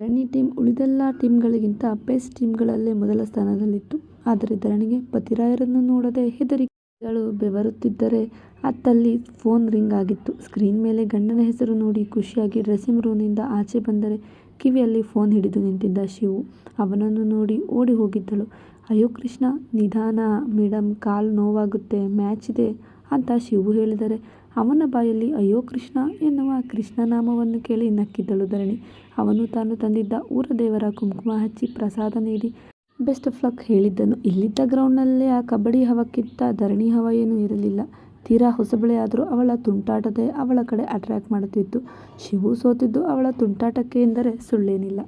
ಧರಣಿ team ಉಳಿದೆಲ್ಲ ಟೀಮ್ಗಳಿಗಿಂತ phase ಟೀಮ್ಗಳಲ್ಲೇ ಮೊದಲ ಸ್ಥಾನದಲ್ಲಿತ್ತು. ಆದರೆ ಧರಣಿಗೆ ಪತಿರಾಯರನ್ನು ನೋಡದೆ ಹೆದರಿಕೆಗಳು ಬೆವರುತ್ತಿದ್ದರೆ ಅತ್ತಲ್ಲಿ ಫೋನ್ ರಿಂಗ್ ಆಗಿತ್ತು. ಸ್ಕ್ರೀನ್ ಮೇಲೆ ಗಂಡನ ಹೆಸರು ನೋಡಿ ಖುಷಿಯಾಗಿ ಡ್ರೆಸ್ಸಿಂಗ್ ರೂಮ್ನಿಂದ ಆಚೆ ಬಂದರೆ ಕಿವಿಯಲ್ಲಿ ಫೋನ್ ಹಿಡಿದು ನಿಂತಿದ್ದ ಶಿವು ಅವನನ್ನು ನೋಡಿ ಓಡಿ ಹೋಗಿದ್ದಳು. ಅಯ್ಯೋ ಕೃಷ್ಣ, ನಿಧಾನ, ಮೇಡಂ, ಕಾಲು ನೋವಾಗುತ್ತೆ ಮ್ಯಾಚ್ ಇದೆ ಅಂತ ಶಿವು ಹೇಳಿದರೆ ಅವನ ಬಾಯಲ್ಲಿ, ಅಯ್ಯೋ ಕೃಷ್ಣ ಎನ್ನುವ ಕೃಷ್ಣ ನಾಮವನ್ನು ಕೇಳಿ ನಕ್ಕಿದ್ದಳು ಧರಣಿ. ಅವನು ತಾನು ತಂದಿದ್ದ ಊರ ದೇವರ ಕುಂಕುಮ ಹಚ್ಚಿ ಪ್ರಸಾದ ನೀಡಿ ಬೆಸ್ಟ್ ಆಫ್ ಲಕ್ ಹೇಳಿದ್ದನು. ಇಲ್ಲಿದ್ದ ಆ ಕಬಡ್ಡಿ ಹವಕ್ಕಿಂತ ಧರಣಿ ಹವ ಏನೂ ಇರಲಿಲ್ಲ. ತೀರಾ ಹೊಸಬಳೆಯಾದರೂ ಅವಳ ತುಂಟಾಟದೇ ಅವಳ ಕಡೆ ಅಟ್ರ್ಯಾಕ್ಟ್ ಮಾಡುತ್ತಿತ್ತು. ಶಿವು ಸೋತಿದ್ದು ಅವಳ ತುಂಟಾಟಕ್ಕೆ ಎಂದರೆ ಸುಳ್ಳೇನಿಲ್ಲ.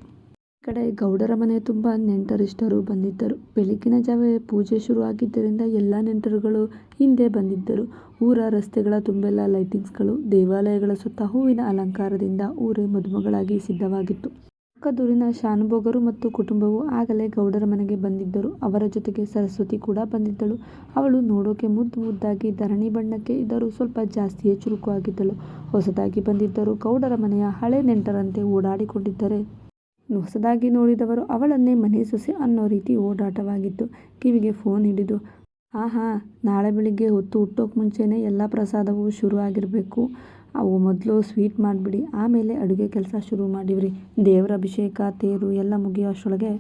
ಕಡೆ ಗೌಡರ ಮನೆ ತುಂಬ ನೆಂಟರಿಷ್ಟರು ಬಂದಿದ್ದರು. ಬೆಳಗಿನ ಜಾವ ಪೂಜೆ ಶುರು ಆಗಿದ್ದರಿಂದ ಎಲ್ಲ ನೆಂಟರುಗಳು ಹಿಂದೆ ಬಂದಿದ್ದರು. ಊರ ರಸ್ತೆಗಳ ತುಂಬೆಲ್ಲ ಲೈಟಿಂಗ್ಸ್ಗಳು, ದೇವಾಲಯಗಳ ಸುತ್ತ ಹೂವಿನ ಅಲಂಕಾರದಿಂದ ಊರೇ ಮದುಮಗಳಾಗಿ ಸಿದ್ಧವಾಗಿತ್ತು. ಪಕ್ಕದೂರಿನ ಶಾನುಭೋಗರು ಮತ್ತು ಕುಟುಂಬವು ಆಗಲೇ ಗೌಡರ ಮನೆಗೆ ಬಂದಿದ್ದರು. ಅವರ ಜೊತೆಗೆ ಸರಸ್ವತಿ ಕೂಡ ಬಂದಿದ್ದಳು. ಅವಳು ನೋಡೋಕೆ ಮುದ್ದು ಮುದ್ದಾಗಿ ಧರಣಿ ಬಣ್ಣಕ್ಕೆ ಇದ್ದರೂ ಸ್ವಲ್ಪ ಜಾಸ್ತಿಯೇ ಚುರುಕು ಆಗಿದ್ದಳು. ಹೊಸದಾಗಿ ಬಂದಿದ್ದರು ಗೌಡರ ಮನೆಯ ಹಳೆ ನೆಂಟರಂತೆ ಓಡಾಡಿಕೊಂಡಿದ್ದರೆ ಹೊಸದಾಗಿ ನೋಡಿದವರು ಅವಳನ್ನೇ ಮನೆ ಸೊಸೆ ಅನ್ನೋ ರೀತಿ ಓಡಾಟವಾಗಿತ್ತು. ಕಿವಿಗೆ ಫೋನ್ ಹಿಡಿದು, ಆಹಾ, ನಾಳೆ ಬೆಳಿಗ್ಗೆ ಹೊತ್ತು ಹುಟ್ಟೋಕೆ ಮುಂಚೆನೇ ಎಲ್ಲ ಪ್ರಸಾದವೂ ಶುರು ಆಗಿರಬೇಕು ಅವು ಮೊದಲು ಸ್ವೀಟ್ ಮಾಡಿಬಿಡಿ, ಆಮೇಲೆ ಅಡುಗೆ ಕೆಲಸ ಶುರು ಮಾಡಿವ್ರಿ. ದೇವರ ಅಭಿಷೇಕ, ತೇರು ಎಲ್ಲ ಮುಗಿಯೋ ಅಷ್ಟೊಳಗೆ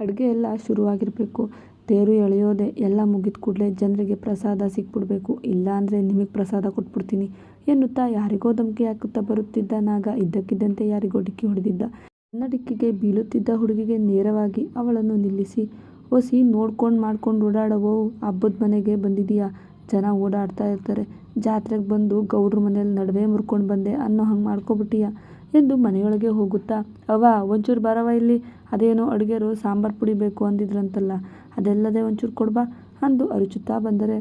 ಅಡುಗೆ ಎಲ್ಲ ಶುರುವಾಗಿರಬೇಕು ತೇರು ಎಳೆಯೋದೆ ಎಲ್ಲ ಮುಗಿದ ಕೂಡಲೇ ಜನರಿಗೆ ಪ್ರಸಾದ ಸಿಕ್ಬಿಡ್ಬೇಕು ಇಲ್ಲಾಂದರೆ ನಿಮಗೆ ಪ್ರಸಾದ ಕೊಟ್ಬಿಡ್ತೀನಿ ಎನ್ನುತ್ತಾ ಯಾರಿಗೋ ಧಮಕಿ ಹಾಕುತ್ತಾ ಬರುತ್ತಿದ್ದ ನಾಗ ಇದ್ದಕ್ಕಿದ್ದಂತೆ ಯಾರಿಗೋ ಡಿಕ್ಕಿ ಹೊಡೆದಿದ್ದ. ತನ್ನ ಡಿಕ್ಕಿಗೆ ಬೀಳುತ್ತಿದ್ದ ಹುಡುಗಿಗೆ ನೇರವಾಗಿ ಅವಳನ್ನು ನಿಲ್ಲಿಸಿ, ಒಸಿ, ನೋಡ್ಕೊಂಡು ಮಾಡ್ಕೊಂಡು ಓಡಾಡವ್ವೋ ಹಬ್ಬದ ಮನೆಗೆ ಬಂದಿದೀಯ? ಜನ ಓಡಾಡ್ತಾ ಇರ್ತಾರೆ. ಜಾತ್ರೆಗೆ ಬಂದು ಗೌಡ್ರ ಮನೇಲಿ ನಡುವೆ ಮುರ್ಕೊಂಡು ಬಂದೆ. ಅನ್ನೋ ಹಂಗೆ ಮಾಡ್ಕೊಬಿಟ್ಟಿಯಾ? ಎಂದು ಮನೆಯೊಳಗೆ ಹೋಗುತ್ತಾ, ಅವ್ವ, ಒಂಚೂರು ಬಾರವ್ವ ಇಲ್ಲಿ. ಅದೇನೋ ಅಡುಗೆರು ಸಾಂಬಾರ್ ಪುಡಿಬೇಕು ಅಂದಿದ್ರಂತಲ್ಲ. ಅದೆಲ್ಲದೆ ಒಂಚೂರು ಕೊಡ್ಬಾ ಅಂದು ಅರಿಚುತ್ತಾ ಬಂದರೆ.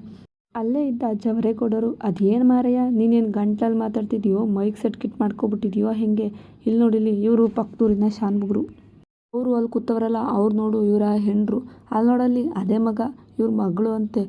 ಅಲ್ಲೇ ಇದ್ದ ಜವರೇಗೌಡರು ಅದೇನು ಮಾರಯ್ಯ, ನೀನೇನು ಗಂಟ್ಲಲ್ಲಿ ಮಾತಾಡ್ತಿದ್ಯೋ, ಮೈಕ್ ಸೆಟ್ ಕಿಟ್ ಮಾಡ್ಕೊಬಿಟ್ಟಿದೀಯೋ ಹೆಂಗೆ ಇಲ್ಲಿ ನೋಡಿಲಿ ಇವರು ಪಕ್ಕದೂರಿನ ಶಾನುಭೋಗ್ರು. ಅವರು ಅಲ್ಲಿ ಕೂತವರಲ್ಲ, ಅವ್ರು ನೋಡು, ಇವರ ಹೆಣ್ರು ಅಲ್ಲಿ ನೋಡಲ್ಲಿ ಅದೇ ಮಗ, ಇವ್ರ ಮಗಳು ಅಂತೆ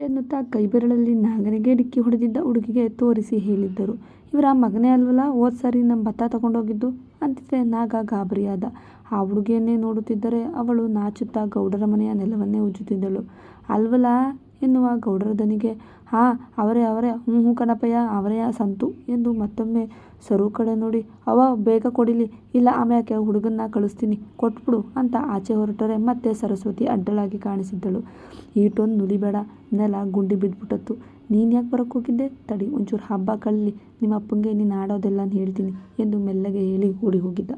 ಎನ್ನುತ್ತಾ ಕೈಬೆರಳಲ್ಲಿ ನಾಗನಿಗೆ ಡಿಕ್ಕಿ ಹೊಡೆದಿದ್ದ ಹುಡುಗಿಗೆ ತೋರಿಸಿ ಹೇಳಿದ್ದರು. ಇವರ ಮಗನೇ ಅಲ್ವಲ್ಲ, ಹೋದ್ ಸಾರಿ ನಮ್ಮ ಭತ್ತ ತಗೊಂಡೋಗಿದ್ದು ಅಂತಿದ್ರೆ ನಾಗ ಗಾಬರಿಯಾದ. ಆ ಹುಡುಗಿಯನ್ನೇ ನೋಡುತ್ತಿದ್ದರೆ ಅವಳು ನಾಚುತ್ತಾ ಗೌಡರ ಮನೆಯ ನೆಲವನ್ನೇ ಉಜ್ಜುತ್ತಿದ್ದಳು. ಅಲ್ವಲ್ಲಾ ಎನ್ನುವ ಗೌಡರ ದನಿಗೆ ಹಾ, ಅವರೇ ಅವರೇ ಹ್ಞೂ ಹ್ಞೂ ಕಣಪ್ಪಯ್ಯ, ಅವರೇ ಸಂತು ಎಂದು ಮತ್ತೊಮ್ಮೆ ಸರು ಕಡೆ ನೋಡಿ ಅವ ಬೇಗ ಕೊಡಿಲಿ, ಇಲ್ಲ ಆಮ್ಯಾಕೆ ಹುಡುಗನ್ನ ಕಳಿಸ್ತೀನಿ, ಕೊಟ್ಬಿಡು ಅಂತ ಆಚೆ ಹೊರಟರೆ ಮತ್ತೆ ಸರಸ್ವತಿ ಅಡ್ಡಲಾಗಿ ಕಾಣಿಸಿದ್ದಳು. ಈಟೊಂದು ನುಲಿಬೇಡ, ನೆಲ ಗುಂಡಿ ಬಿದ್ಬಿಟ್ಟತ್ತು. ಯಾಕೆ ಬರೋಕ್ಕೋಗಿದ್ದೆ ತಡಿ, ಒಂಚೂರು ಹಬ್ಬ ಕಳಲಿ ನಿಮ್ಮ ಅಪ್ಪಂಗೆ ನೀನು ಆಡೋದೆಲ್ಲ ಹೇಳ್ತೀನಿ ಎಂದು ಮೆಲ್ಲಗೆ ಹೇಳಿ ಓಡಿ ಹೋಗಿದ್ದ.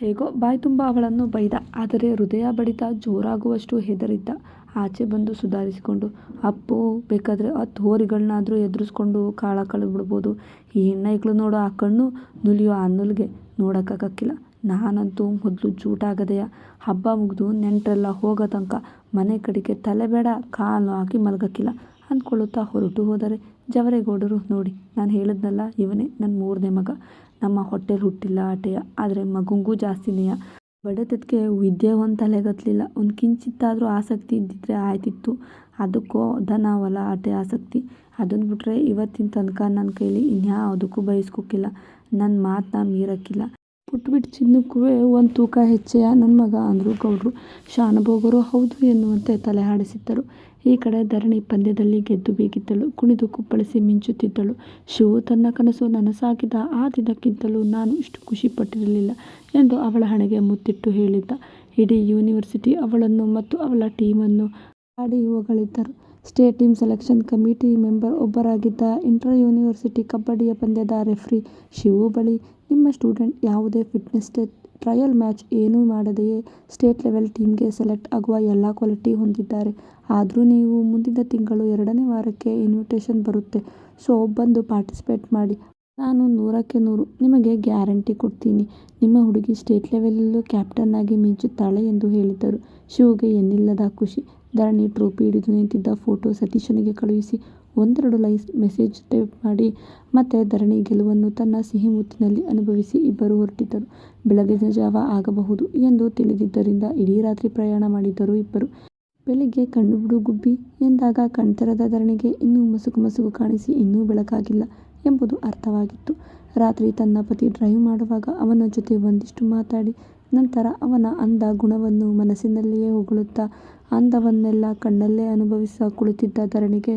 ಹೇಗೋ ಬಾಯ್ತುಂಬಾ ಅವಳನ್ನು ಬೈದ, ಆದರೆ ಹೃದಯ ಬಡಿತ ಜೋರಾಗುವಷ್ಟು ಹೆದರಿದ್ದ. ಆಚೆ ಬಂದು ಸುಧಾರಿಸಿಕೊಂಡು, ಅಪ್ಪೋ, ಬೇಕಾದ್ರೆ ಹೋರಿಗಳನ್ನಾದ್ರೂ ಎದುರಿಸ್ಕೊಂಡು ಎದುರುಸ್ಕೊಂಡು ಕಳೆ ಬಿಡ್ಬೋದು ಈ ಹೆಣ್ಣೈಕ್ಳು ನೋಡೋ, ಆ ಕಣ್ಣು ನುಲಿಯೋ ಆ ನುಲ್ಗೆ. ನೋಡೋಕ್ಕಾಗಕ್ಕಿಲ್ಲ. ನಾನಂತೂ ಮೊದಲು ಜೂಟಾಗದೆಯ. ಹಬ್ಬ ಮುಗಿದು ನೆಂಟರೆಲ್ಲ ಹೋಗೋ ತನಕ ಮನೆ ಕಡೆಗೆ ತಲೆ ಬೇಡ, ಕಾಲು ಹಾಕಿ ಮಲಗಕ್ಕಿಲ್ಲ. ಅಂದ್ಕೊಳ್ಳುತ್ತಾ ಹೊರಟು ಹೋದರೆ, ಜವರೇಗೌಡರು, ನೋಡಿ, ನಾನು ಹೇಳಿದ್ನಲ್ಲ, ಇವನೇ ನನ್ನ ಮೂರನೇ ಮಗ. ನಮ್ಮ ಹೊಟ್ಟೆಲಿ ಹುಟ್ಟಿಲ್ಲ ಆಟೆಯ, ಆದರೆ ಮಗುಂಗೂ ಜಾಸ್ತಿನೆಯ. ಬಡತದ್ಕೆ ವಿದ್ಯೆ ಒಂದ್ ತಲೆಗತ್ತಲಿಲ್ಲ ಒಂದು ಕಿಂಚಿತ್ತಾದರೂ ಆಸಕ್ತಿ ಇದ್ದಿದ್ರೆ ಆಯ್ತಿತ್ತು. ಅದಕ್ಕೋ ದನ ಹೊಲ ಅಟೇ ಆಸಕ್ತಿ. ಅದನ್ನು ಬಿಟ್ಟರೆ ಇವತ್ತಿನ ತನಕ ನನ್ನ ಕೈಲಿ ಇನ್ಯಾವುದಕ್ಕೂ ಬಯಸ್ಕೊಕ್ಕಿಲ್ಲ ನನ್ನ ಮಾತು ನಾ ಮೀರಕ್ಕಿಲ್ಲ. ಪುಟ್ಬಿಟ್ಟು ಚಿನ್ನಕ್ಕೂ ಒಂದು ತೂಕ ಹೆಚ್ಚೆಯ ನನ್ನ ಮಗ ಅಂದರು ಗೌಡರು ಶಾನುಭೋಗರು ಹೌದು ಎನ್ನುವಂತೆ ತಲೆ ಆಡಿಸಿದ್ದರು. ಈ ಕಡೆ ಧರಣಿ ಪಂದ್ಯದಲ್ಲಿ ಗೆದ್ದು ಬೀಗಿದ್ದಳು. ಕುಣಿದು ಕುಪ್ಪಳಿಸಿ ಮಿಂಚುತ್ತಿದ್ದಳು. ಶಿವು ತನ್ನ ಕನಸು ನನಸಾಗಿದ ಆ ದಿನಕ್ಕಿಂತಲೂ ನಾನು ಇಷ್ಟು ಖುಷಿ ಪಟ್ಟಿರಲಿಲ್ಲ ಎಂದು ಅವಳ ಹಣೆಗೆ ಮುತ್ತಿಟ್ಟು ಹೇಳಿದ್ದ. ಇಡೀ ಯೂನಿವರ್ಸಿಟಿ ಅವಳನ್ನು ಮತ್ತು ಅವಳ ಟೀಮನ್ನು ಆಡಿ ಹೊಗಳಿದ್ದರು. State team selection committee member ಒಬ್ಬರಾಗಿದ್ದ inter university ಕಬಡ್ಡಿಯ ಪಂದ್ಯದ ರೆಫ್ರಿ ಶಿವು ಬಳಿ ನಿಮ್ಮ ಸ್ಟೂಡೆಂಟ್ ಯಾವುದೇ ಫಿಟ್ನೆಸ್ ಟೆಸ್ಟ್, ಟ್ರಯಲ್ ಮ್ಯಾಚ್ ಏನೂ ಮಾಡದೆಯೇ ಸ್ಟೇಟ್ ಲೆವೆಲ್ ಟೀಮ್ಗೆ ಸೆಲೆಕ್ಟ್ ಆಗುವ ಎಲ್ಲ ಕ್ವಾಲಿಟಿ ಹೊಂದಿದ್ದಾರೆ. ಆದರೂ ನೀವು ಮುಂದಿನ ತಿಂಗಳು ಎರಡನೇ ವಾರಕ್ಕೆ ಇನ್ವಿಟೇಷನ್ ಬರುತ್ತೆ ಸೊ, ಬಂದು ಪಾರ್ಟಿಸಿಪೇಟ್ ಮಾಡಿ. ನಾನು ನೂರಕ್ಕೆ ನೂರು ನಿಮಗೆ ಗ್ಯಾರಂಟಿ ಕೊಡ್ತೀನಿ ನಿಮ್ಮ ಹುಡುಗಿ ಸ್ಟೇಟ್ ಲೆವೆಲಲ್ಲೂ ಕ್ಯಾಪ್ಟನ್ ಆಗಿ ಮಿಂಚುತ್ತಾಳೆ ಎಂದು ಹೇಳಿದ್ದರು. ಶಿವುಗೆ ಎನ್ನಿಲ್ಲದ ಖುಷಿ. ಧರಣಿ ಟ್ರೋಫಿ ಹಿಡಿದು ನಿಂತಿದ್ದ ಫೋಟೋ ಸತೀಶನಿಗೆ ಕಳುಹಿಸಿ ಒಂದೆರಡು ಲೈನ್ ಮೆಸೇಜ್ ಟೈಪ್ ಮಾಡಿ, ಮತ್ತೆ ಧರಣಿ ಗೆಲುವನ್ನು ತನ್ನ ಸಿಹಿಮುತ್ತಿನಲ್ಲಿ ಅನುಭವಿಸಿ ಇಬ್ಬರು ಹೊರಟಿದ್ದರು. ಬೆಳಗಿನ ಜಾವ ಆಗಬಹುದು ಎಂದು ತಿಳಿದಿದ್ದರಿಂದ ಇಡೀ ರಾತ್ರಿ ಪ್ರಯಾಣ ಮಾಡಿದ್ದರು ಇಬ್ಬರು. ಬೆಳಿಗ್ಗೆ ಕಣ್ಣು ಬಿಡು ಗುಬ್ಬಿ ಎಂದಾಗ ಕಣ್ತರದ ಧರಣಿಗೆ ಇನ್ನೂ ಮಸುಕು ಮಸುಕು ಕಾಣಿಸಿ ಇನ್ನೂ ಬೆಳಕಾಗಿಲ್ಲ ಎಂಬುದು ಅರ್ಥವಾಗಿತ್ತು. ರಾತ್ರಿ ತನ್ನ ಪತಿ ಡ್ರೈವ್ ಮಾಡುವಾಗ ಅವನ ಜೊತೆ ಒಂದಿಷ್ಟು ಮಾತಾಡಿ, ನಂತರ ಅವನ ಅಂದ ಗುಣವನ್ನು ಮನಸ್ಸಿನಲ್ಲಿಯೇ ಹೊಗಳುತ್ತಾ, ಅಂದವನ್ನೆಲ್ಲ ಕಣ್ಣಲ್ಲೇ ಅನುಭವಿಸ ಕುಳಿತಿದ್ದ ಧರಣಿಗೆ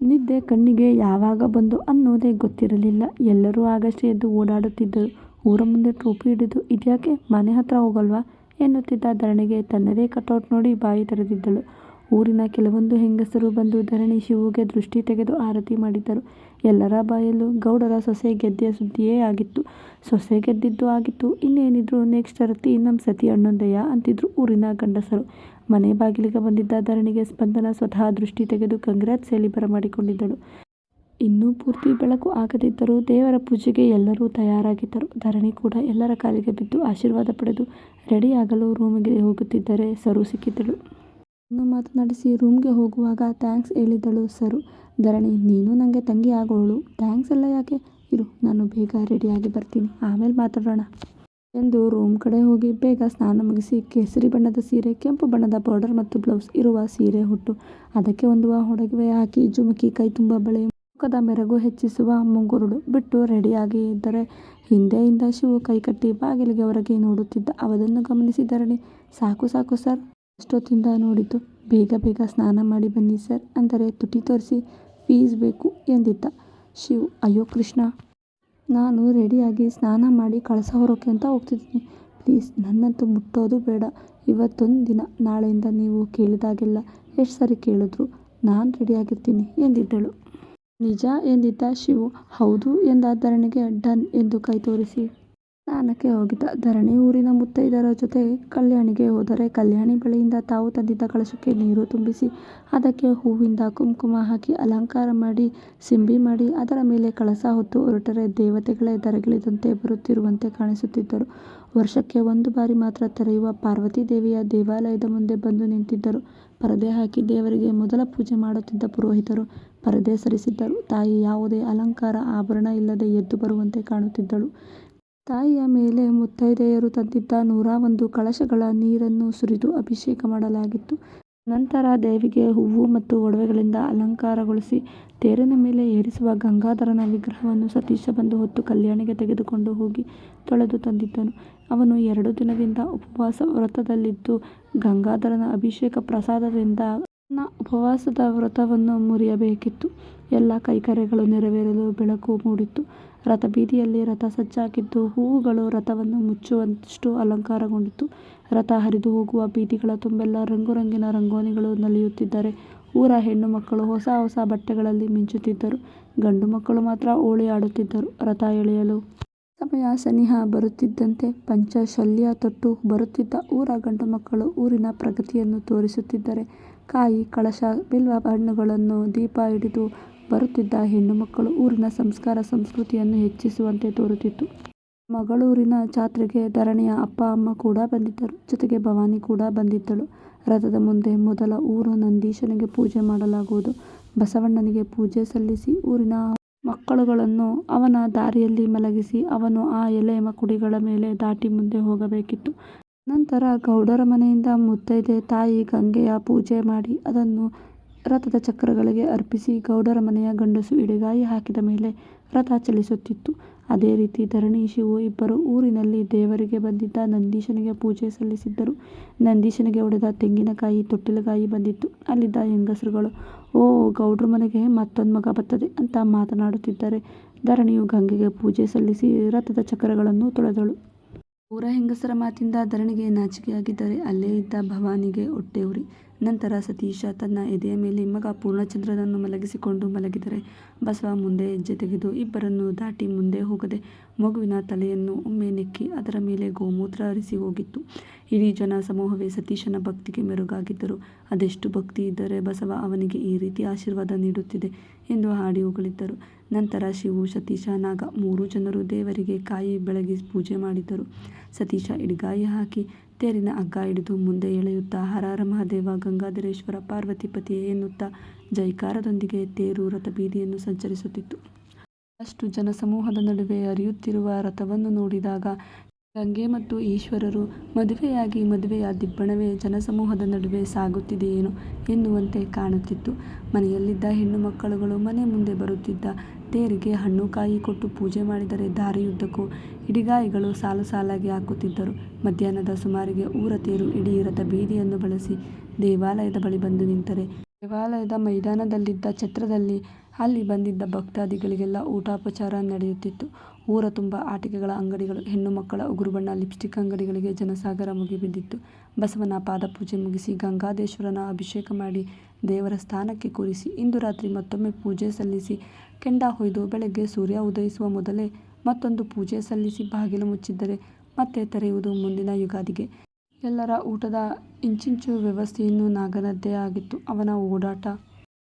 ನಿದ್ದೆ ಕಣ್ಣಿಗೆ ಯಾವಾಗ ಬಂದು ಅನ್ನೋದೇ ಗೊತ್ತಿರಲಿಲ್ಲ. ಎಲ್ಲರೂ ಆಗಷ್ಟೇ ಎದ್ದು ಓಡಾಡುತ್ತಿದ್ದರು. ಊರ ಮುಂದೆ ಟೋಪಿ ಹಿಡಿದು, ಇದ್ಯಾಕೆ ಮನೆ ಹತ್ರ ಹೋಗಲ್ವಾ ಎನ್ನುತ್ತಿದ್ದ ಧರಣಿಗೆ ತನ್ನದೇ ಕಟೌಟ್ ನೋಡಿ ಬಾಯಿ ತೆರೆದಿದ್ದಳು. ಊರಿನ ಕೆಲವೊಂದು ಹೆಂಗಸರು ಬಂದು ಧರಣಿ ಶಿವುಗೆ ದೃಷ್ಟಿ ತೆಗೆದು ಆರತಿ ಮಾಡಿದ್ದರು. ಎಲ್ಲರ ಬಾಯಲ್ಲೂ ಗೌಡರ ಸೊಸೆ ಗೆದ್ದೆಯ ಸುದ್ದಿಯೇ ಆಗಿತ್ತು. ಸೊಸೆ ಗೆದ್ದಿದ್ದು ಆಗಿತ್ತು. ಇನ್ನೇನಿದ್ರು ನೆಕ್ಸ್ಟ್ ರತಿ ನಮ್ಮ ಸತಿ ಅಣ್ಣಂದಯ್ಯ ಅಂತಿದ್ರು ಊರಿನ ಗಂಡಸರು. ಮನೆ ಬಾಗಿಲಿಗೆ ಬಂದಿದ್ದ ಧರಣಿಗೆ ಸ್ಪಂದನ ಸ್ವತಃ ದೃಷ್ಟಿ ತೆಗೆದು ಕಂಗ್ರಾಟ್ಸ್ ಹೇಳಿ ಬರಮಾಡಿಕೊಂಡಿದ್ದಳು. ಇನ್ನೂ ಪೂರ್ತಿ ಬೆಳಕು ಆಗದಿದ್ದರೂ ದೇವರ ಪೂಜೆಗೆ ಎಲ್ಲರೂ ತಯಾರಾಗಿದ್ದರು. ಧರಣಿ ಕೂಡ ಎಲ್ಲರ ಕಾಲಿಗೆ ಬಿದ್ದು ಆಶೀರ್ವಾದ ಪಡೆದು ರೆಡಿಯಾಗಲು ರೂಮಿಗೆ ಹೋಗುತ್ತಿದ್ದರೆ ಸರು ಸಿಕ್ಕಿದ್ದಳು. ಇನ್ನು ಮಾತನಾಡಿಸಿ ರೂಮ್ಗೆ ಹೋಗುವಾಗ ಥ್ಯಾಂಕ್ಸ್ ಹೇಳಿದಳು ಸರು. ಧರಣಿ, ನೀನು ನನಗೆ ತಂಗಿ ಆಗೋಳು. ಥ್ಯಾಂಕ್ಸ್ ಎಲ್ಲ ಯಾಕೆ? ಇರು, ನಾನು ಬೇಗ ರೆಡಿಯಾಗಿ ಬರ್ತೀನಿ ಆಮೇಲೆ ಮಾತಾಡೋಣ. ಎಂದು ರೂಮ್ ಕಡೆ ಹೋಗಿ ಬೇಗ ಸ್ನಾನ ಮುಗಿಸಿ ಕೇಸರಿ ಬಣ್ಣದ ಸೀರೆ, ಕೆಂಪು ಬಣ್ಣದ ಬಾರ್ಡರ್ ಮತ್ತು ಬ್ಲೌಸ್ ಇರುವ ಸೀರೆ ಹುಟ್ಟು ಅದಕ್ಕೆ ಒಂದು ಒಡವೆ ಹಾಕಿ ಜುಮುಕಿ ಕೈ ತುಂಬ ಬಳೆ, ಮುಖದ ಮೆರಗು ಹೆಚ್ಚಿಸುವ ಮುಂಗುರುಳು ಬಿಟ್ಟು ರೆಡಿಯಾಗಿ ಇದ್ದರೆ ಹಿಂದೆಯಿಂದ ಶಿವು ಕೈಕಟ್ಟಿ ಬಾಗಿಲಿಗೆ ಹೊರಗೆ ನೋಡುತ್ತಿದ್ದ. ಅವದನ್ನು ಗಮನಿಸಿ ಧರಣಿ ಸಾಕು ಸಾಕು ಸರ್ ಅಷ್ಟೊತ್ತಿಂದ ನೋಡಿತು ಬೇಗ ಬೇಗ ಸ್ನಾನ ಮಾಡಿ ಬನ್ನಿ ಸರ್ ಅಂದರೆ ತುಟಿ ತೋರಿಸಿ ಫೀಸ್ ಬೇಕು ಎಂದಿದ್ದ. ಶಿವು ಅಯ್ಯೋ ಕೃಷ್ಣ. ನಾನು ರೆಡಿಯಾಗಿ ಸ್ನಾನ ಮಾಡಿ ಕಳಸ ಹೊರೋಕೆ ಅಂತ ಹೋಗ್ತಿದ್ದೀನಿ. ಪ್ಲೀಸ್, ನನ್ನಂತೂ ಮುಟ್ಟೋದು ಬೇಡ. ಇವತ್ತೊಂದು ದಿನ. ನಾಳೆಯಿಂದ ನೀವು ಕೇಳಿದಾಗೆಲ್ಲ ಎಷ್ಟು ಸರಿ ಕೇಳಿದ್ರು ನಾನು ರೆಡಿಯಾಗಿರ್ತೀನಿ ಎಂದಿದ್ದಳು. ನಿಜ ಎಂದಿದ್ದ ಶಿವು. ಹೌದು ಎಂದ ಧರಣಿಗೆ ಡನ್ ಎಂದು ಕೈ ತೋರಿಸಿ ಸ್ನಾನಕ್ಕೆ ಹೋಗಿದ್ದ. ಧರಣಿ ಊರಿನ ಮುತ್ತೈದೆಯರ ಜೊತೆ ಕಲ್ಯಾಣಿಗೆ ಹೋದರೆ ಕಲ್ಯಾಣಿ ಬಳಿಯಿಂದ ತಾವು ತಂದಿದ್ದ ಕಳಶಕ್ಕೆ ನೀರು ತುಂಬಿಸಿ ಅದಕ್ಕೆ ಹೂವಿಂದ ಕುಂಕುಮ ಹಾಕಿ ಅಲಂಕಾರ ಮಾಡಿ, ಸಿಂಬಿ ಮಾಡಿ, ಅದರ ಮೇಲೆ ಕಳಸ ಹೊತ್ತು ಹೊರಟರೆ ದೇವತೆಗಳೇ ಧರೆಗಿಳಿದಂತೆ ಬರುತ್ತಿರುವಂತೆ ಕಾಣಿಸುತ್ತಿದ್ದರು. ವರ್ಷಕ್ಕೆ ಒಂದು ಬಾರಿ ಮಾತ್ರ ತೆರೆಯುವ ಪಾರ್ವತಿ ದೇವಿಯ ದೇವಾಲಯದ ಮುಂದೆ ಬಂದು ನಿಂತಿದ್ದರು. ಪರದೆ ಹಾಕಿ ದೇವರಿಗೆ ಮೊದಲ ಪೂಜೆ ಮಾಡುತ್ತಿದ್ದ ಪುರೋಹಿತರು ಪರದೆ ಸರಿಸಿದ್ದರು. ತಾಯಿ ಯಾವುದೇ ಅಲಂಕಾರ, ಆಭರಣ ಇಲ್ಲದೆ ಎದ್ದು ಬರುವಂತೆ ಕಾಣುತ್ತಿದ್ದಳು. ತಾಯಿಯ ಮೇಲೆ ಮುತ್ತೈದೆಯರು ತಂದಿದ್ದ ನೂರಾಒಂದು ಕಳಶಗಳ ನೀರನ್ನು ಸುರಿದು ಅಭಿಷೇಕ ಮಾಡಲಾಗಿತ್ತು. ನಂತರ ದೇವಿಗೆ ಹೂವು ಮತ್ತು ಒಡವೆಗಳಿಂದ ಅಲಂಕಾರಗೊಳಿಸಿ ತೇರಿನ ಮೇಲೆ ಏರಿಸುವ ಗಂಗಾಧರನ ವಿಗ್ರಹವನ್ನು ಸತೀಶ ಬಂದು ಹೊತ್ತು ಕಲ್ಯಾಣಿಗೆ ತೆಗೆದುಕೊಂಡು ಹೋಗಿ ತೊಳೆದು ತಂದಿದ್ದನು. ಅವನು ಎರಡು ದಿನದಿಂದ ಉಪವಾಸ ವ್ರತದಲ್ಲಿದ್ದು ಗಂಗಾಧರನ ಅಭಿಷೇಕ ಪ್ರಸಾದದಿಂದ ತನ್ನ ಉಪವಾಸದ ವ್ರತವನ್ನು ಮುರಿಯಬೇಕಿತ್ತು. ಎಲ್ಲ ಕೈಂಕರ್ಯಗಳು ನೆರವೇರಲು ಬೆಳಕು ಮೂಡಿತ್ತು. ರಥಬೀದಿಯಲ್ಲಿ ರಥ ಸಜ್ಜಾಗಿದ್ದು ಹೂವುಗಳು ರಥವನ್ನು ಮುಚ್ಚುವಷ್ಟು ಅಲಂಕಾರಗೊಂಡಿತ್ತು. ರಥ ಹರಿದು ಹೋಗುವ ಬೀದಿಗಳ ತುಂಬೆಲ್ಲ ರಂಗು ರಂಗಿನ ರಂಗೋಲಿಗಳು ನಲಿಯುತ್ತಿದ್ದರೆ ಊರ ಹೆಣ್ಣು ಮಕ್ಕಳು ಹೊಸ ಹೊಸ ಬಟ್ಟೆಗಳಲ್ಲಿ ಮಿಂಚುತ್ತಿದ್ದರು. ಗಂಡು ಮಕ್ಕಳು ಮಾತ್ರ ಓಳಿ ಆಡುತ್ತಿದ್ದರು. ರಥ ಎಳೆಯಲು ಸಮಯ ಸನಿಹ ಬರುತ್ತಿದ್ದಂತೆ ಪಂಚಶಲ್ಯ ತೊಟ್ಟು ಬರುತ್ತಿದ್ದ ಊರ ಗಂಡು ಮಕ್ಕಳು ಊರಿನ ಪ್ರಗತಿಯನ್ನು ತೋರಿಸುತ್ತಿದ್ದರೆ ಕಾಯಿ, ಕಳಶ, ಬಿಲ್ವ ಹಣ್ಣುಗಳನ್ನು, ದೀಪ ಹಿಡಿದು ಬರುತ್ತಿದ್ದ ಹೆಣ್ಣು ಮಕ್ಕಳು ಊರಿನ ಸಂಸ್ಕಾರ ಸಂಸ್ಕೃತಿಯನ್ನು ಹೆಚ್ಚಿಸುವಂತೆ ತೋರುತ್ತಿತ್ತು. ಮಗಳೂರಿನ ಜಾತ್ರೆಗೆ ಧರಣಿಯ ಅಪ್ಪ, ಅಮ್ಮ ಕೂಡ ಬಂದಿದ್ದರು. ಜೊತೆಗೆ ಭವಾನಿ ಕೂಡ ಬಂದಿದ್ದಳು. ರಥದ ಮುಂದೆ ಮೊದಲ ಊರು ನಂದೀಶನಿಗೆ ಪೂಜೆ ಮಾಡಲಾಗುವುದು. ಬಸವಣ್ಣನಿಗೆ ಪೂಜೆ ಸಲ್ಲಿಸಿ ಊರಿನ ಮಕ್ಕಳುಗಳನ್ನು ಅವನ ದಾರಿಯಲ್ಲಿ ಮಲಗಿಸಿ ಅವನು ಆ ಎಲೆ ಕುಡಿಗಳ ಮೇಲೆ ದಾಟಿ ಮುಂದೆ ಹೋಗಬೇಕಿತ್ತು. ನಂತರ ಗೌಡರ ಮನೆಯಿಂದ ಮುತ್ತೈದೆ ತಾಯಿ ಗಂಗೆಯ ಪೂಜೆ ಮಾಡಿ ಅದನ್ನು ರಥದ ಚಕ್ರಗಳಿಗೆ ಅರ್ಪಿಸಿ ಗೌಡರ ಮನೆಯ ಗಂಡಸು ಇಡಗಾಯಿ ಹಾಕಿದ ಮೇಲೆ ರಥ ಚಲಿಸುತ್ತಿತ್ತು. ಅದೇ ರೀತಿ ಧರಣಿ, ಶಿವು ಇಬ್ಬರು ಊರಿನಲ್ಲಿ ದೇವರಿಗೆ ಬಂದಿದ್ದ ನಂದೀಶನಿಗೆ ಪೂಜೆ ಸಲ್ಲಿಸಿದ್ದರು. ನಂದೀಶನಿಗೆ ಒಡೆದ ತೆಂಗಿನಕಾಯಿ ತೊಟ್ಟಿಲುಗಾಯಿ ಬಂದಿತ್ತು. ಅಲ್ಲಿದ್ದ ಹೆಂಗಸರುಗಳು, ಓ ಗೌಡ್ರ ಮನೆಗೆ ಮತ್ತೊಂದು ಮಗ ಬತ್ತದೆ ಅಂತ ಮಾತನಾಡುತ್ತಿದ್ದರೆ ಧರಣಿಯು ಗಂಗೆಗೆ ಪೂಜೆ ಸಲ್ಲಿಸಿ ರಥದ ಚಕ್ರಗಳನ್ನು ತೊಳೆದಳು. ಊರ ಹೆಂಗಸರ ಮಾತಿಂದ ಧರಣಿಗೆ ನಾಚಿಕೆಯಾಗಿದ್ದರೆ ಅಲ್ಲೇ ಇದ್ದ ಭವಾನಿಗೆ ಹೊಟ್ಟೆ ಉರಿ. ನಂತರ ಸತೀಶ ತನ್ನ ಎದೆಯ ಮೇಲೆ ಮಗ ಪೂರ್ಣಚಂದ್ರನನ್ನು ಮಲಗಿಸಿಕೊಂಡು ಮಲಗಿದರೆ ಬಸವ ಮುಂದೆ ಹೆಜ್ಜೆ ತೆಗೆದು ಇಬ್ಬರನ್ನು ದಾಟಿ ಮುಂದೆ ಹೋಗದೆ ಮಗುವಿನ ತಲೆಯನ್ನು ಒಮ್ಮೆ ನೆಕ್ಕಿ ಅದರ ಮೇಲೆ ಗೋಮೂತ್ರ ಹರಿಸಿ ಹೋಗಿತ್ತು. ಇಡೀ ಜನ ಸಮೂಹವೇ ಸತೀಶನ ಭಕ್ತಿಗೆ ಮೆರುಗಾಗಿದ್ದರು ಅದೆಷ್ಟು ಭಕ್ತಿ ಇದ್ದರೆ ಬಸವ ಅವನಿಗೆ ಈ ರೀತಿ ಆಶೀರ್ವಾದ ನೀಡುತ್ತಿದೆ ಎಂದು ಹಾಡಿ ಹೊಗಳಿದ್ದರು. ನಂತರ ಶಿವು, ಸತೀಶ, ನಾಗ ಮೂರು ಜನರು ದೇವರಿಗೆ ಕಾಯಿ ಬೆಳಗಿ ಪೂಜೆ ಮಾಡಿದರು. ಸತೀಶ ಇಡಿಗಾಯಿ ಹಾಕಿ ತೇರಿನ ಹಗ್ಗ ಹಿಡಿದು ಮುಂದೆ ಎಳೆಯುತ್ತಾ ಹರಹರ ಮಹಾದೇವ, ಗಂಗಾಧರೇಶ್ವರ, ಪಾರ್ವತಿ ಪತಿಯೇ ಎನ್ನುತ್ತಾ ಜೈಕಾರದೊಂದಿಗೆ ತೇರು ರಥಬೀದಿಯನ್ನು ಸಂಚರಿಸುತ್ತಿತ್ತು. ಅಷ್ಟು ಜನಸಮೂಹದ ನಡುವೆ ಹರಿಯುತ್ತಿರುವ ರಥವನ್ನು ನೋಡಿದಾಗ ಗಂಗೆ ಮತ್ತು ಈಶ್ವರರು ಮದುವೆಯಾಗಿ ಮದುವೆಯ ದಿಬ್ಬಣವೇ ಜನಸಮೂಹದ ನಡುವೆ ಸಾಗುತ್ತಿದೆಯೇನೋ ಎನ್ನುವಂತೆ ಕಾಣುತ್ತಿತ್ತು. ಮನೆಯಲ್ಲಿದ್ದ ಹೆಣ್ಣು ಮಕ್ಕಳುಗಳು ಮನೆ ಮುಂದೆ ಬರುತ್ತಿದ್ದ ತೇರಿಗೆ ಹಣ್ಣು ಕಾಯಿ ಕೊಟ್ಟು ಪೂಜೆ ಮಾಡಿದರೆ ದಾರಿಯುದ್ದಕ್ಕೂ ಹಿಡಿಗಾಯಿಗಳು ಸಾಲು ಸಾಲಾಗಿ ಹಾಕುತ್ತಿದ್ದರು. ಮಧ್ಯಾಹ್ನದ ಸುಮಾರಿಗೆ ಊರ ತೇರು ಇಡೀ ರಥ ಬೀದಿಯನ್ನು ಬಳಸಿ ದೇವಾಲಯದ ಬಳಿ ಬಂದು ನಿಂತರೆ ದೇವಾಲಯದ ಮೈದಾನದಲ್ಲಿದ್ದ ಛತ್ರದಲ್ಲಿ ಅಲ್ಲಿ ಬಂದಿದ್ದ ಭಕ್ತಾದಿಗಳಿಗೆಲ್ಲ ಊಟೋಪಚಾರ ನಡೆಯುತ್ತಿತ್ತು. ಊರ ತುಂಬ ಆಟಿಕೆಗಳ ಅಂಗಡಿಗಳು, ಹೆಣ್ಣು ಮಕ್ಕಳ ಉಗುರುಬಣ್ಣ, ಲಿಪ್ಸ್ಟಿಕ್ ಅಂಗಡಿಗಳಿಗೆ ಜನಸಾಗರ ಮುಗಿಬಿದ್ದಿತ್ತು. ಬಸವನ ಪಾದಪೂಜೆ ಮುಗಿಸಿ ಗಂಗಾದೇಶ್ವರನ ಅಭಿಷೇಕ ಮಾಡಿ ದೇವರ ಸ್ಥಾನಕ್ಕೆ ಕೂರಿಸಿ ಇಂದು ರಾತ್ರಿ ಮತ್ತೊಮ್ಮೆ ಪೂಜೆ ಸಲ್ಲಿಸಿ ಕೆಂಡ ಹೊಯ್ದು ಬೆಳಗ್ಗೆ ಸೂರ್ಯ ಉದಯಿಸುವ ಮೊದಲೇ ಮತ್ತೊಂದು ಪೂಜೆ ಸಲ್ಲಿಸಿ ಬಾಗಿಲು ಮುಚ್ಚಿದ್ದರೆ ಮತ್ತೆ ತೆರೆಯುವುದು ಮುಂದಿನ ಯುಗಾದಿಗೆ. ಎಲ್ಲರ ಊಟದ ಇಂಚಿಂಚು ವ್ಯವಸ್ಥೆಯನ್ನು ನಾಗನದ್ದೇ ಆಗಿತ್ತು. ಅವನ ಓಡಾಟ.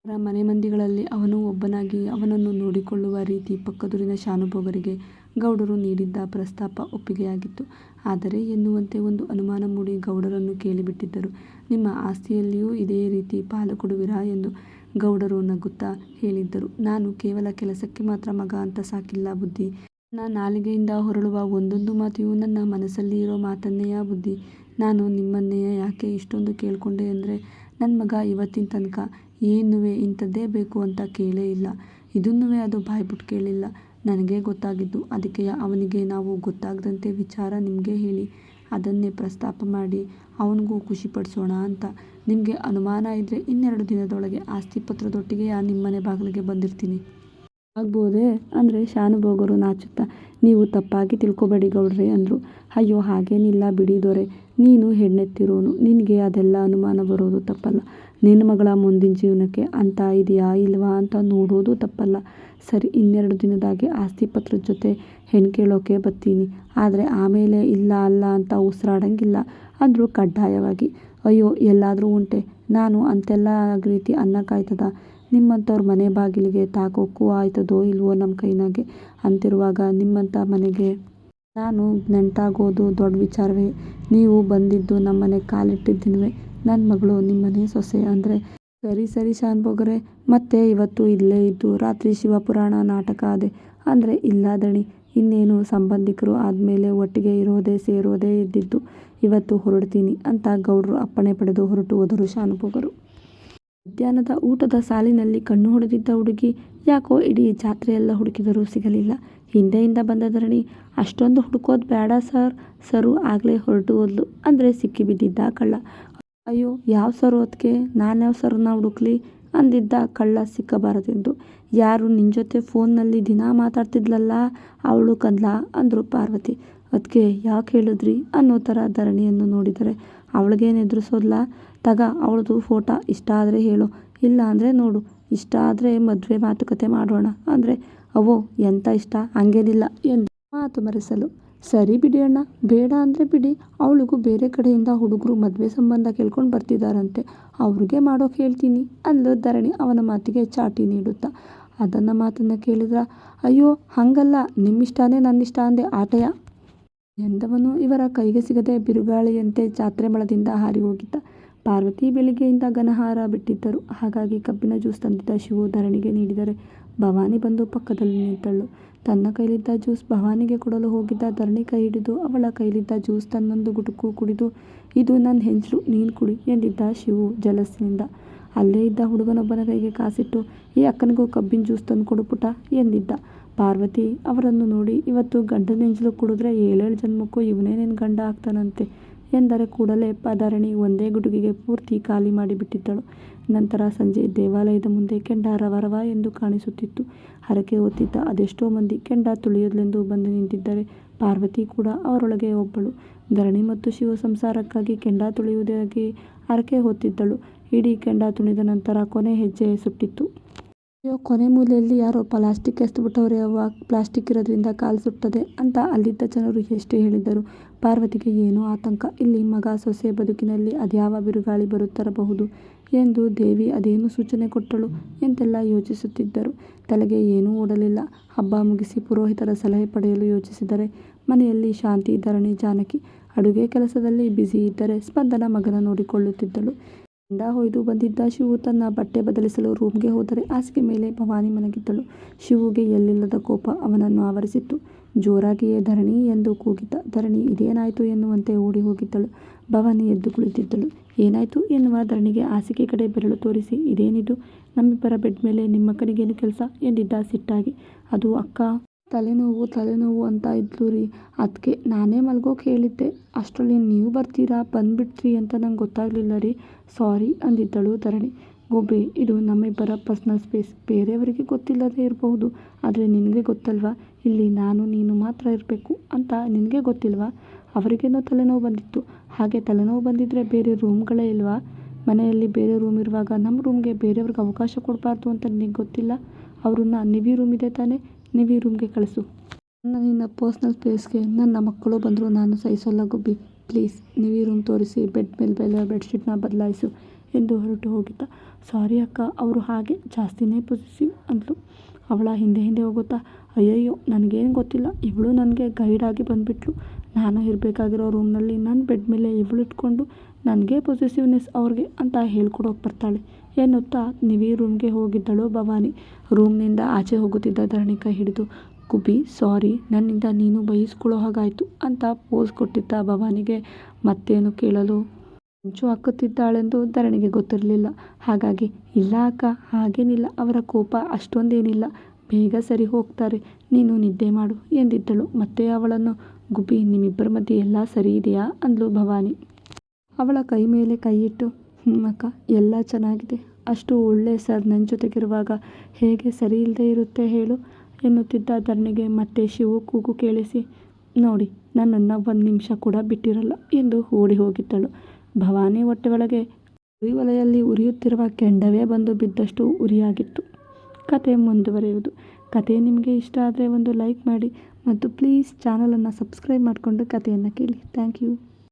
ಅವರ ಮನೆಮಂದಿಗಳಲ್ಲಿ ಅವನು ಒಬ್ಬನಾಗಿ ಅವನನ್ನು ನೋಡಿಕೊಳ್ಳುವ ರೀತಿ ಪಕ್ಕದೂರಿನ ಶಾನುಭೋಗರಿಗೆ ಗೌಡರು ನೀಡಿದ್ದ ಪ್ರಸ್ತಾಪ ಒಪ್ಪಿಗೆಯಾಗಿತ್ತು. ಆದರೆ ಎನ್ನುವಂತೆ ಒಂದು ಅನುಮಾನ ಮೂಡಿ ಗೌಡರನ್ನು ಕೇಳಿಬಿಟ್ಟಿದ್ದರು. ನಿಮ್ಮ ಆಸ್ತಿಯಲ್ಲಿಯೂ ಇದೇ ರೀತಿ ಪಾಲು ಕೊಡುವಿರಾ ಎಂದು. ಗೌಡರು ನಗುತ್ತಾ ಹೇಳಿದ್ದರು ನಾನು ಕೇವಲ ಕೆಲಸಕ್ಕೆ ಮಾತ್ರ ಮಗ ಅಂತ ಸಾಕಿಲ್ಲ ಬುದ್ಧಿ. ನನ್ನ ನಾಲಿಗೆಯಿಂದ ಹೊರಳುವ ಒಂದೊಂದು ಮಾತೆಯೂ ನನ್ನ ಮನಸ್ಸಲ್ಲಿ ಇರೋ ಮಾತನ್ನೆಯ ಬುದ್ಧಿ. ನಾನು ನಿಮ್ಮನ್ನೇ ಯಾಕೆ ಇಷ್ಟೊಂದು ಕೇಳಿಕೊಂಡೆ ಅಂದ್ರೆ ನನ್ನ ಮಗ ಇವತ್ತಿನ ತನ್ಕ ಏನ್ನೂವೆ ಇಂಥದ್ದೇ ಬೇಕು ಅಂತ ಕೇಳೇ ಇಲ್ಲ. ಇದನ್ನೂ ಅದು ಬಾಯ್ಬಿಟ್ಟು ಕೇಳಿಲ್ಲ. ನನಗೆ ಗೊತ್ತಾಗಿದ್ದು ಅದಕ್ಕೆ ಅವನಿಗೆ ನಾವು ಗೊತ್ತಾಗದಂತೆ ವಿಚಾರ ನಿಮಗೆ ಹೇಳಿ ಅದನ್ನೇ ಪ್ರಸ್ತಾಪ ಮಾಡಿ ಅವನಿಗೂ ಖುಷಿಪಡಿಸೋಣ ಅಂತ. ನಿಮಗೆ ಅನುಮಾನ ಇದ್ದರೆ ಇನ್ನೆರಡು ದಿನದೊಳಗೆ ಆಸ್ತಿ ಆಸ್ತಿಪತ್ರದೊಟ್ಟಿಗೆಯ ನಿಮ್ಮನೆ ಬಾಗಿಲಿಗೆ ಬಂದಿರ್ತೀನಿ. ಆಗ್ಬೋದೇ ಅಂದರೆ ಶಾನುಭೋಗರು ನಾಚುತ್ತಾ, ನೀವು ತಪ್ಪಾಗಿ ತಿಳ್ಕೊಬೇಡಿ ಗೌಡ್ರಿ ಅಂದರು ಅಯ್ಯೋ, ಹಾಗೇನಿಲ್ಲ ಬಿಡಿದೊರೆ ನೀನು ಹೆಣ್ಣೆತ್ತಿರೋನು. ನಿನಗೆ ಅದೆಲ್ಲ ಅನುಮಾನ ಬರೋದು ತಪ್ಪಲ್ಲ. ನಿನ್ ಮಗಳ ಮುಂದಿನ ಜೀವನಕ್ಕೆ ಅಂತ ಇದೆಯಾ ಇಲ್ವಾ ಅಂತ ನೋಡೋದು ತಪ್ಪಲ್ಲ. ಸರಿ, ಇನ್ನೆರಡು ದಿನದಾಗೆ ಆಸ್ತಿ ಪತ್ರದ ಜೊತೆ ಹೆಣ್ಣು ಕೇಳೋಕೆ ಬತ್ತೀನಿ. ಆದರೆ ಆಮೇಲೆ ಇಲ್ಲ ಅಲ್ಲ ಅಂತ ಉಸಿರಾಡಂಗಿಲ್ಲ ಅಂದರು ಕಡ್ಡಾಯವಾಗಿ. ಅಯ್ಯೋ, ಎಲ್ಲಾದರೂ ಉಂಟೆ. ನಾನು ಅಂತೆಲ್ಲ ರೀತಿ ಅನ್ನಕ್ಕಾಯ್ತದ. ನಿಮ್ಮಂಥವ್ರ ಮನೆ ಬಾಗಿಲಿಗೆ ತಾಕೋಕ್ಕೂ ಆಯ್ತದೋ ಇಲ್ವೋ ನಮ್ಮ ಕೈನಾಗೆ. ಅಂತಿರುವಾಗ ನಿಮ್ಮಂಥ ಮನೆಗೆ ನಾನು ನೆಂಟಾಗೋದು ದೊಡ್ಡ ವಿಚಾರವೇ. ನೀವು ಬಂದಿದ್ದು ನಮ್ಮನೆ ಕಾಲಿಟ್ಟಿದ್ ದಿನವೇ ನನ್ನ ಮಗಳು ನಿಮ್ಮನೆ ಸೊಸೆ ಅಂದ್ರೆ ಸರಿ ಸರಿ ಶಾನುಭೋಗರೇ, ಮತ್ತೆ ಇವತ್ತು ಇಲ್ಲೇ ಇದ್ದು ರಾತ್ರಿ ಶಿವಪುರಾಣ ನಾಟಕ ಅದೆ ಅಂದರೆ ಇಲ್ಲ ದಣಿ ಇನ್ನೇನು ಸಂಬಂಧಿಕ್ರು ಆದ್ಮೇಲೆ ಒಟ್ಟಿಗೆ ಇರೋದೇ ಸೇರೋದೇ ಇದ್ದಿದ್ದು. ಇವತ್ತು ಹೊರಡ್ತೀನಿ ಅಂತ ಗೌಡ್ರು ಅಪ್ಪಣೆ ಪಡೆದು ಹೊರಟು ಹೋದರು ಶಾನುಭೋಗರು. ಮಧ್ಯಾಹ್ನದ ಊಟದ ಸಾಲಿನಲ್ಲಿ ಕಣ್ಣು ಹೊಡೆದಿದ್ದ ಹುಡುಗಿ, ಯಾಕೋ ಇಡೀ ಜಾತ್ರೆಯೆಲ್ಲ ಹುಡುಕಿದರೂ ಸಿಗಲಿಲ್ಲ. ಹಿಂದೆಯಿಂದ ಬಂದ ಧರಣಿ ಅಷ್ಟೊಂದು ಹುಡುಕೋದು ಬೇಡ ಸರ್. ಸರು ಆಗಲೇ ಹೊರಟು ಹೋದ್ಲು. ಅಂದ್ರೆ ಸಿಕ್ಕಿಬಿದ್ದಿದ್ದ ಕಳ್ಳ. ಅಯ್ಯೋ, ಯಾವ ಸರು ನಾನು ಯಾವ ಸರ್ರನ್ನ ಹುಡುಕ್ಲಿ? ಅಂದಿದ್ದ ಕಳ್ಳ ಸಿಕ್ಕಬಾರದೆಂದು. ಯಾರು ನಿನ್ನ ಜೊತೆ ಫೋನ್ನಲ್ಲಿ ದಿನಾ ಮಾತಾಡ್ತಿದ್ಲಲ್ಲ, ಅವಳು ಕಂದ್ಲ ಅಂದರು ಪಾರ್ವತಿ. ಅದಕ್ಕೆ ಯಾಕೆ ಹೇಳಿದ್ರಿ ಅನ್ನೋ ಥರ ಧರಣಿಯನ್ನು ನೋಡಿದರೆ. ಅವಳಿಗೇನು ಎದುರಿಸೋದ್ಲ? ತಗ, ಅವಳದು ಫೋಟೋ ಇಷ್ಟ ಆದರೆ ಹೇಳು. ಇಲ್ಲ ಅಂದರೆ ನೋಡು. ಇಷ್ಟ ಆದರೆ ಮದುವೆ ಮಾತುಕತೆ ಮಾಡೋಣ. ಅಂದ್ರೆ ಅವ್ವೋ ಎಂಥ ಇಷ್ಟ ಹಂಗೇನಿಲ್ಲ ಎಂದು ಮಾತು ಮರೆಸಲು. ಸರಿ ಬಿಡಿ ಅಣ್ಣ, ಬೇಡ ಅಂದ್ರೆ ಬಿಡಿ, ಅವಳಿಗೂ ಬೇರೆ ಕಡೆಯಿಂದ ಹುಡುಗರು ಮದುವೆ ಸಂಬಂಧ ಕೇಳ್ಕೊಂಡು ಬರ್ತಿದಾರಂತೆ, ಅವ್ರಿಗೆ ಮಾಡೋಕೆ ಹೇಳ್ತೀನಿ ಅಂದ್ಲು ಧರಣಿ ಅವನ ಮಾತಿಗೆ ಚಾಟಿ ನೀಡುತ್ತಾ. ಅದನ್ನ ಮಾತನ್ನ ಕೇಳಿದ್ರ, ಅಯ್ಯೋ, ಹಂಗಲ್ಲ, ನಿಮ್ಮಿಷ್ಟನೇ ನನ್ನಿಷ್ಟ ಅಂದೆ ಆಟಯ ಎಂದವನು ಇವರ ಕೈಗೆ ಸಿಗದೆ ಬಿರುಗಾಳಿಯಂತೆ ಜಾತ್ರೆ ಮಳದಿಂದ ಹಾರಿ ಹೋಗಿದ್ದ ಪಾರ್ವತಿ ಬೆಳಿಗ್ಗೆಯಿಂದ ಗನಹಾರ ಬಿಟ್ಟಿದ್ದರು. ಹಾಗಾಗಿ ಕಬ್ಬಿನ ಜ್ಯೂಸ್ ತಂದಿದ್ದ ಶಿವು ಧರಣಿಗೆ ನೀಡಿದರೆ ಭವಾನಿ ಬಂದು ಪಕ್ಕದಲ್ಲಿ ನಿಂತಳು. ತನ್ನ ಕೈಲಿದ್ದ ಜ್ಯೂಸ್ ಭವಾನಿಗೆ ಕೊಡಲು ಹೋಗಿದ್ದ ಧರಣಿ ಕೈ ಹಿಡಿದು ಅವಳ ಕೈಲಿದ್ದ ಜ್ಯೂಸ್ ತನ್ನೊಂದು ಗುಟುಕು ಕುಡಿದು, ಇದು ನನ್ನ ಹೆಂಚ್ಳು ನೀನು ಕುಡಿ ಎಂದಿದ್ದ ಶಿವು ಜಲಸ್ಸಿನಿಂದ. ಅಲ್ಲೇ ಇದ್ದ ಹುಡುಗನೊಬ್ಬನ ಕೈಗೆ ಕಾಸಿಟ್ಟು, ಈ ಅಕ್ಕನಿಗೂ ಕಬ್ಬಿನ ಜ್ಯೂಸ್ ತಂದು ಕೊಡುಪುಟ ಎಂದಿದ್ದ. ಪಾರ್ವತಿ ಅವರನ್ನು ನೋಡಿ, ಇವತ್ತು ಗಂಡನ್ ಕುಡಿದ್ರೆ ಕುಡುದ್ರೆ ಏಳೇಳ್ ಜನ್ಮಕ್ಕೂ ಇವ್ನೇ ಗಂಡ ಆಗ್ತಾನಂತೆ ಎಂದರೆ ಕೂಡಲೇ ಧರಣಿ ಒಂದೇ ಗುಡುಗಿಗೆ ಪೂರ್ತಿ ಖಾಲಿ ಮಾಡಿಬಿಟ್ಟಿದ್ದಳು. ನಂತರ ಸಂಜೆ ದೇವಾಲಯದ ಮುಂದೆ ಕೆಂಡ ರವರವ ರವ ಎಂದು ಕಾಣಿಸುತ್ತಿತ್ತು. ಹರಕೆ ಹೊತ್ತಿದ್ದ ಅದೆಷ್ಟೋ ಮಂದಿ ಕೆಂಡ ತುಳಿಯಲೆಂದು ಬಂದು ನಿಂತಿದ್ದರೆ ಪಾರ್ವತಿ ಕೂಡ ಅವರೊಳಗೆ ಒಬ್ಬಳು. ಧರಣಿ ಮತ್ತು ಶಿವ ಸಂಸಾರಕ್ಕಾಗಿ ಕೆಂಡ ತುಳಿಯುವುದಾಗಿ ಹರಕೆ ಹೊತ್ತಿದ್ದಳು. ಇಡೀ ಕೆಂಡ ತುಳಿದ ನಂತರ ಕೊನೆ ಹೆಜ್ಜೆ ಸುಟ್ಟಿತ್ತು. ಅಯ್ಯೋ, ಕೊನೆ ಮೂಲೆಯಲ್ಲಿ ಯಾರೋ ಪ್ಲಾಸ್ಟಿಕ್ ಎಸ್ದ್ಬಿಟ್ಟವ್ರೆ ಅವ್ವ ಪ್ಲಾಸ್ಟಿಕ್ ಇರೋದ್ರಿಂದ ಕಾಲು ಸುಟ್ಟದೆ ಅಂತ ಅಲ್ಲಿದ್ದ ಜನರು ಎಷ್ಟು ಹೇಳಿದರೂ ಪಾರ್ವತಿಗೆ ಏನೋ ಆತಂಕ. ಇಲ್ಲಿ ಮಗ ಸೊಸೆ ಬದುಕಿನಲ್ಲಿ ಅದ್ಯಾವ ಬಿರುಗಾಳಿ ಬರುತ್ತಿರಬಹುದು ಎಂದು ದೇವಿ ಅದೇನು ಸೂಚನೆ ಕೊಟ್ಟಳು ಎಂತೆಲ್ಲ ಯೋಚಿಸುತ್ತಿದ್ದರು. ತಲೆಗೆ ಏನೂ ಓಡಲಿಲ್ಲ. ಹಬ್ಬ ಮುಗಿಸಿ ಪುರೋಹಿತರ ಸಲಹೆ ಪಡೆಯಲು ಯೋಚಿಸಿದರೆ ಮನೆಯಲ್ಲಿ ಶಾಂತಿ, ಧರಣಿ, ಜಾನಕಿ, ಅಡುಗೆ ಕೆಲಸದಲ್ಲಿ ಬ್ಯುಸಿ ಇದ್ದರೆ ಸ್ಪಂದನ ಮಗನ ನೋಡಿಕೊಳ್ಳುತ್ತಿದ್ದಳು. ಗಂಡ ಹೊಯ್ದು ಬಂದಿದ್ದ ಶಿವು ತನ್ನ ಬಟ್ಟೆ ಬದಲಿಸಲು ರೂಮ್ಗೆ ಹೋದರೆ ಹಾಸಿಗೆ ಮೇಲೆ ಭವಾನಿ ಮಲಗಿದ್ದಳು. ಶಿವುಗೆ ಎಲ್ಲಿಲ್ಲದ ಕೋಪ ಅವನನ್ನು ಆವರಿಸಿತ್ತು. ಜೋರಾಗಿಯೇ ಧರಣಿ ಎಂದು ಕೂಗಿದ್ದ. ಧರಣಿ ಇದೇನಾಯಿತು ಎನ್ನುವಂತೆ ಓಡಿ ಹೋಗಿದ್ದಳು. ಭವಾನಿ ಎದ್ದು ಕುಳಿತಿದ್ದಳು. ಏನಾಯಿತು ಎನ್ನುವ ಧರಣಿಗೆ ಹಾಸಿಗೆ ಕಡೆ ಬೆರಳು ತೋರಿಸಿ, ಇದೇನಿದು? ನಮ್ಮಿಬ್ಬರ ಬೆಡ್ ಮೇಲೆ ನಿಮ್ಮ ಕೆಲಸ? ಎಂದಿದ್ದ ಸಿಟ್ಟಾಗಿ. ಅದು ಅಕ್ಕ. ತಲೆನೋವು ತಲೆನೋವು ಅಂತ ಇದ್ಲು ರೀ. ಅದಕ್ಕೆ ನಾನೇ ಮಲ್ಗೋಕೆ ಹೇಳಿದ್ದೆ. ಅಷ್ಟರಲ್ಲಿ ನೀವು ಬರ್ತೀರಾ? ಬಂದ್ಬಿಡ್ತೀರಿ ಅಂತ ನಂಗೆ ಗೊತ್ತಾಗಲಿಲ್ಲ ರೀ. ಸಾರಿ, ಅಂದಿದ್ದಳು ಧರಣಿ. ಗೋಬೆ ಇದು ನಮ್ಮಿಬ್ಬರ ಪರ್ಸ್ನಲ್ ಸ್ಪೇಸ್ ಬೇರೆಯವರಿಗೆ ಗೊತ್ತಿಲ್ಲದೇ ಇರಬಹುದು. ಆದರೆ ನಿನಗೆ ಗೊತ್ತಲ್ವಾ? ಇಲ್ಲಿ ನಾನು ನೀನು ಮಾತ್ರ ಇರಬೇಕು ಅಂತ ನಿನಗೆ ಗೊತ್ತಿಲ್ವಾ? ಅವರಿಗೇನೋ ತಲೆನೋವು ಬಂದಿತ್ತು. ಹಾಗೆ ತಲೆನೋವು ಬಂದಿದ್ದರೆ ಬೇರೆ ರೂಮ್ಗಳೇ ಇಲ್ವಾ? ಮನೆಯಲ್ಲಿ ಬೇರೆ ರೂಮ್ ಇರುವಾಗ ನಮ್ಮ ರೂಮ್ಗೆ ಬೇರೆಯವ್ರಿಗೆ ಅವಕಾಶ ಕೊಡಬಾರ್ದು ಅಂತ ನಿನಗೆ ಗೊತ್ತಿಲ್ಲ? ಅವ್ರನ್ನ ನಿವಿ ರೂಮ್ ಇದೆ ತಾನೇ? ನಿವಿ ರೂಮ್ಗೆ ಕಳಿಸು. ನನ್ನ ನಿನ್ನ ಪರ್ಸ್ನಲ್ ಸ್ಪೇಸ್ಗೆ ನನ್ನ ಮಕ್ಕಳು ಬಂದರೂ ನಾನು ಸಹಿಸಲ್ಲ ಗುಬ್ಬಿ. ಪ್ಲೀಸ್ ನಿವಿ ರೂಮ್ ತೋರಿಸಿ ಬೆಡ್ ಮೇಲೆ ಬೆಲ್ಲ ಬೆಡ್ಶೀಟ್ನ ಬದಲಾಯಿಸು. ಎಂದು ಹೊರಟು ಹೋಗಿದ್ದ. ಸಾರಿ ಅಕ್ಕ, ಅವರು ಹಾಗೆ ಜಾಸ್ತಿನೇ ಪೊಸಿಸಿವ್ ಅಂದ್ಲು. ಅವಳ ಹಿಂದೆ ಹಿಂದೆ ಹೋಗುತ್ತಾ, ಅಯ್ಯಯ್ಯೋ, ನನಗೇನು ಗೊತ್ತಿಲ್ಲ. ಇವಳು ನನಗೆ ಗೈಡಾಗಿ ಬಂದುಬಿಟ್ಲು. ನಾನು ಇರಬೇಕಾಗಿರೋ ರೂಮ್ನಲ್ಲಿ ನನ್ನ ಬೆಡ್ ಮೇಲೆ ಇವಳು ಇಟ್ಕೊಂಡು ನನಗೆ ಪೊಸೆಸಿವ್ನೆಸ್ ಅವ್ರಿಗೆ ಅಂತ ಹೇಳ್ಕೊಡೋಕೆ ಬರ್ತಾಳೆ. ಏನುತ್ತಾ ನಿವಿ ರೂಮ್ಗೆ ಹೋಗಿದ್ದಳು ಭವಾನಿ. ರೂಮ್ನಿಂದ ಆಚೆ ಹೋಗುತ್ತಿದ್ದ ಧರಣಿ ಕೈ ಹಿಡಿದು, ಕುಬಿ, ಸಾರಿ, ನನ್ನಿಂದ ನೀನು ಬೈಸ್ಕೊಳ್ಳೋ ಹಾಗಾಯಿತು ಅಂತ ಪೋಸ್ ಕೊಟ್ಟಿದ್ದ ಭವಾನಿಗೆ ಮತ್ತೇನು ಕೇಳಲು ಮುಂಚು ಹಾಕುತ್ತಿದ್ದಾಳೆಂದು ಧರಣಿಗೆ ಗೊತ್ತಿರಲಿಲ್ಲ. ಹಾಗಾಗಿ, ಇಲ್ಲ ಅಕ್ಕ, ಹಾಗೇನಿಲ್ಲ. ಅವರ ಕೋಪ ಅಷ್ಟೊಂದೇನಿಲ್ಲ. ಬೇಗ ಸರಿ ಹೋಗ್ತಾರೆ. ನೀನು ನಿದ್ದೆ ಮಾಡು ಎಂದಿದ್ದಳು. ಮತ್ತೆ ಅವಳನ್ನು, ಗುಬ್ಬಿ, ನಿಮ್ಮಿಬ್ಬರ ಮಧ್ಯೆ ಎಲ್ಲ ಸರಿ ಇದೆಯಾ? ಅಂದ್ಲು ಭವಾನಿ. ಅವಳ ಕೈ ಮೇಲೆ ಕೈ ಇಟ್ಟು ಹ್ಞೂ ಅಕ್ಕ, ಎಲ್ಲ ಚೆನ್ನಾಗಿದೆ. ಅಷ್ಟು ಒಳ್ಳೆ ಸರ್ ನನ್ನ ಜೊತೆಗಿರುವಾಗ ಹೇಗೆ ಸರಿ ಇಲ್ಲದೆ ಇರುತ್ತೆ ಹೇಳು? ಎನ್ನುತ್ತಿದ್ದ ಧರಣಿಗೆ ಮತ್ತೆ ಶಿವು ಕೂಗು ಕೇಳಿಸಿ, ನೋಡಿ, ನನ್ನನ್ನು ಒಂದು ನಿಮಿಷ ಕೂಡ ಬಿಟ್ಟಿರಲ್ಲ ಎಂದು ಓಡಿ ಹೋಗಿದ್ದಳು. ಭವಾನಿ ಹೊಟ್ಟೆ ಒಳಗೆ ಉರಿವಲಯಲ್ಲಿ ಉರಿಯುತ್ತಿರುವ ಕೆಂಡವೇ ಬಂದು ಬಿದ್ದಷ್ಟು ಉರಿಯಾಗಿತ್ತು. ಕತೆ ಮುಂದುವರಿಯುವುದು. ಕತೆ ನಿಮಗೆ ಇಷ್ಟ ಆದರೆ ಒಂದು ಲೈಕ್ ಮಾಡಿ ಮತ್ತು ಪ್ಲೀಸ್ ಚಾನಲನ್ನು ಸಬ್ಸ್ಕ್ರೈಬ್ ಮಾಡಿಕೊಂಡು ಕಥೆಯನ್ನು ಕೇಳಿ. Thank you.